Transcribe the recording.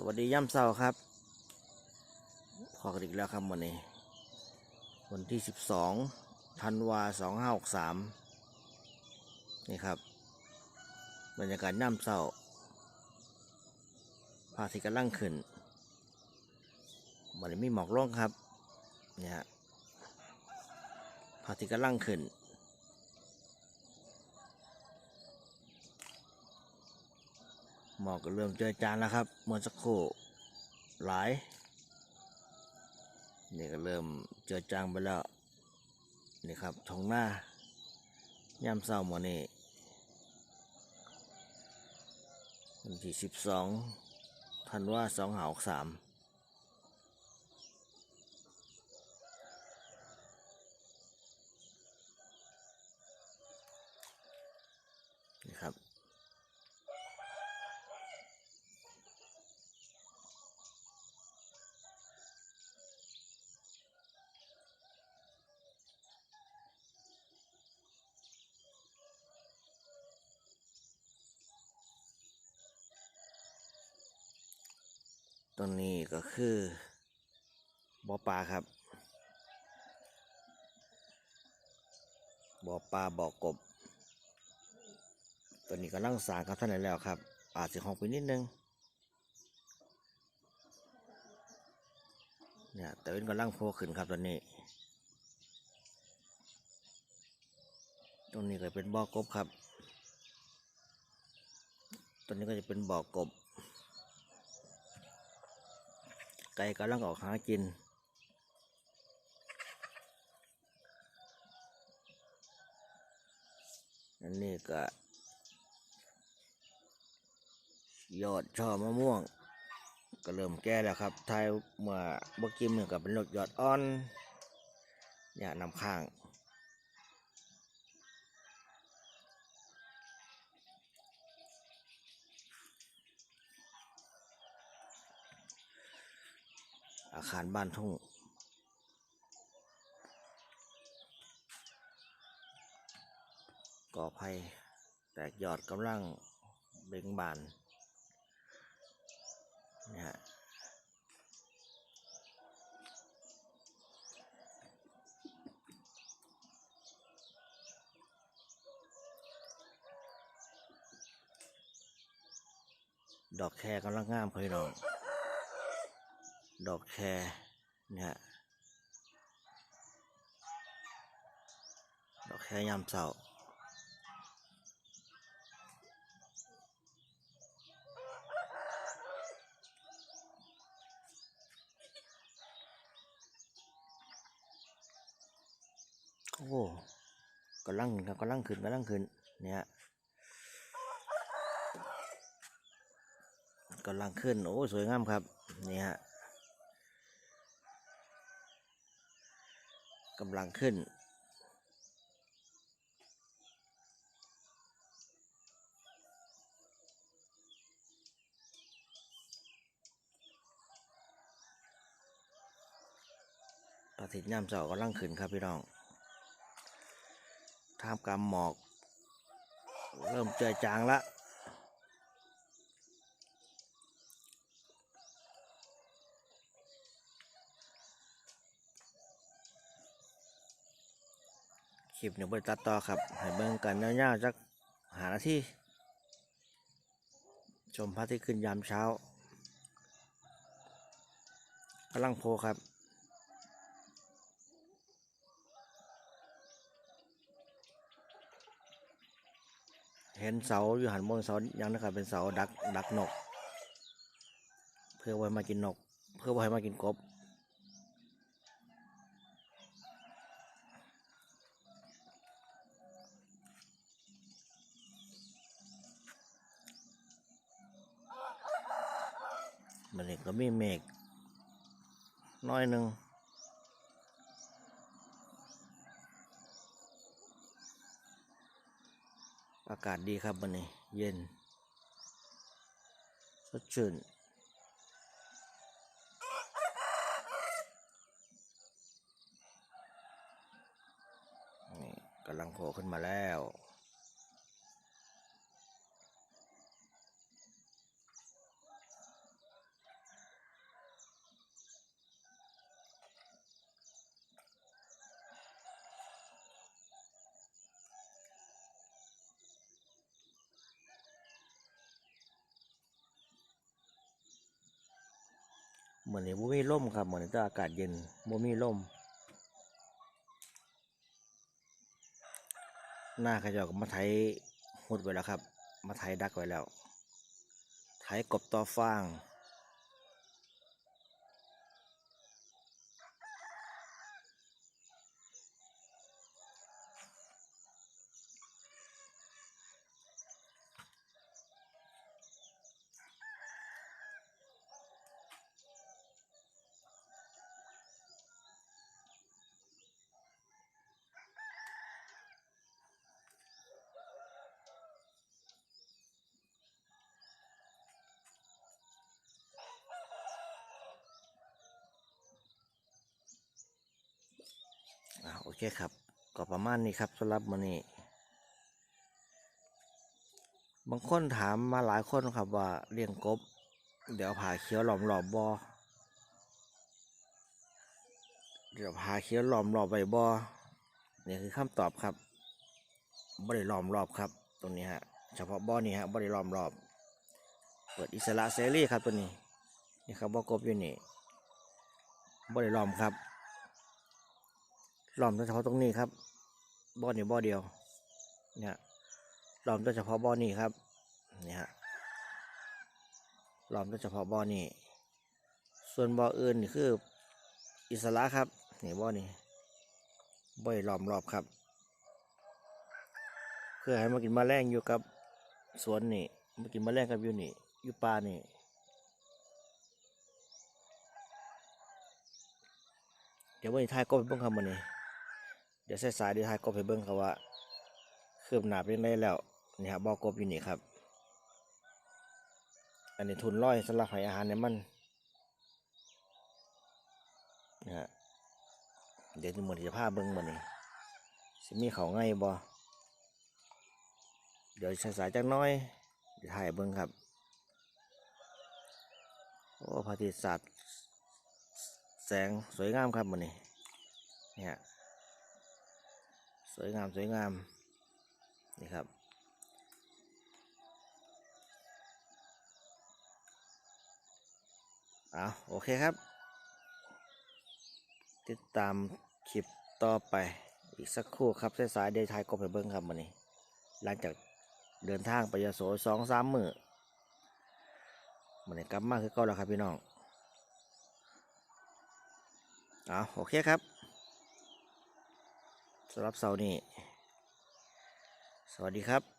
สวัสดีย่ำเศร้าครับ พอกันอีกแล้วครับวันนี้ วันที่ 12ธันวา2563 นี่ครับ บรรยากาศย่ำเศร้าพาทิตย์กำลังขึ้นวันนี้มีหมอกลงครับ เนี่ยฮะพาทิตย์กำลังขึ้น หมอกก็เริ่มเจอจานแล้วครับเมื่อสักครู่หลายนี่ก็เริ่มเจอจางไปแล้วนี่ครับทองหน้าย่ำเศร้าหมอนี่วันที่สิบสองธันวาสองหาสาม ตรงนี้ก็คือบ่อปลาครับบ่อปลาบ่อกบ ตัวนี้ก็ลังสางครับท่านไหนแล้วครับ อาจจะห้องไปนิดนึงเนี่ยแต่เป็นกำลังโผล่ขึ้นครับตอนนี้ตรงนี้ก็เป็นบ่อกบครับ ตัวนี้ก็จะเป็นบ่อกบ ไก่กำลังออกหากิน อันนี้ก็ ยอดช่อมะม่วง ก็เริ่มแก่แล้วครับไทยเมื่อเมื่อกี้มือกับเป็นรถยอดอ่อน อย่านำข้าง อาคารบ้านทุ่ง ก่อไผ่แตกยอดกำลังเบ่งบานนี่ฮะดอกแคกำลังงามพี่น้อง ดอกแครเนี่ยฮะดอกแครยามเสาร์โอ้กำลังครับกำลังขึ้นกำลังขึ้นเนี่ยกำลังขึ้น โอ้ สวยงามครับ นี่ฮะ กำลังขึ้นปฏิทินย่ำเสากำลังขึ้นครับพี่น้องท่ามกลางหมอก เริ่มเจอจางละ คลิปเนี่ยบริตัดต่อครับให้เบิ่งกันยาวๆจักหานาที่ ชมพระอาทิตย์ขึ้นยามเช้ากำลังโพครับเห็นเสาอยู่หันบนเสายังนะครับเป็นเสาดักดักนก เพื่อไว้มากินนก เพื่อไว้มากินกบ มันเอง ก็มีเมฆน้อยหนึ่งอากาศดีครับวันนี้ เย็น สดชื่นนี่กำลังโผล่ขึ้นมาแล้ว เหมือนนี้บ่มีลมครับเหมือนในตัวอากาศเย็นบ่มีลมหน้าขาจอกมาไถหุดไว้แล้วครับ มาไถดักไว้แล้ว ไถกบต่อฟาง เคครับ ก็ประมาณนี้ครับสำหรับมื้อนี้บางคนถามมาหลายคนครับว่าเลี้ยงกบ เดี๋ยวผ่าเขียวหลอมรอบบอเดี๋ยวผ่าเขียวหลอมรอบใบบอนี่คือคำตอบครับบ่ได้ล้อมรอบครับ ตรงนี้ฮะเฉพาะบ่อนี้ฮะบ่ได้ล้อมรอบ เปิดอิสระเสรีครับตัวนี้นี่ครับบ่อกบอยู่นี่บ่ได้ล้อมครับ หลอมเฉพาะตรงนี้ครับบ่อนี้บ่อเดียว เนี่ยหลอมเฉพาะบ่อนี้ครับ เนี่ฮะล้อมเฉพาะบ่อนี้ ส่วนบ่ออื่นนี่คืออิสระครับนี่บ่อนี้บ่อยล้อมรอบครับ เพื่อให้มากินแมลงอยู่กับสวนนี่มากินแมลงกับอยู่นี่อยู่ป่านี่เดี๋ยววันนี้ทายกบไปเบิ่งครับวันนี้ เดี๋ยวสายๆเดี๋ยวทายกบไปเบิ่งครับว่าคืบหน้าเป็นไงแล้วนี่ครับบ่อกบอยู่นี่ครับ อันนี้ทุนร้อยสำหรับให้อาหารในมันนะฮะเดี๋ยวจะหมดจะพาเบิ้งมันนี่สิมีเขาไงบ่เดี๋ยวสายๆจักน้อยเดี๋ยวถ่ายให้เบิ้งครับโอ้พระอาทิตย์สาดแสงสวยงามครับมันนี่เนี่ย วยงามสวยงามนี่ครับ เอาโอเคครับ ติดตามคลิปต่อไปอีกสักครู่ครับสายๆเดทายกบไปเบิ้งครับวันนี้ หลังจากเดินทางไปยโสสองสามมือมันนี้กลับมาคือเก่าแล้วครับพี่น้อง เอาโอเคครับำหรับเสาร์นี้ สวัสดีครับ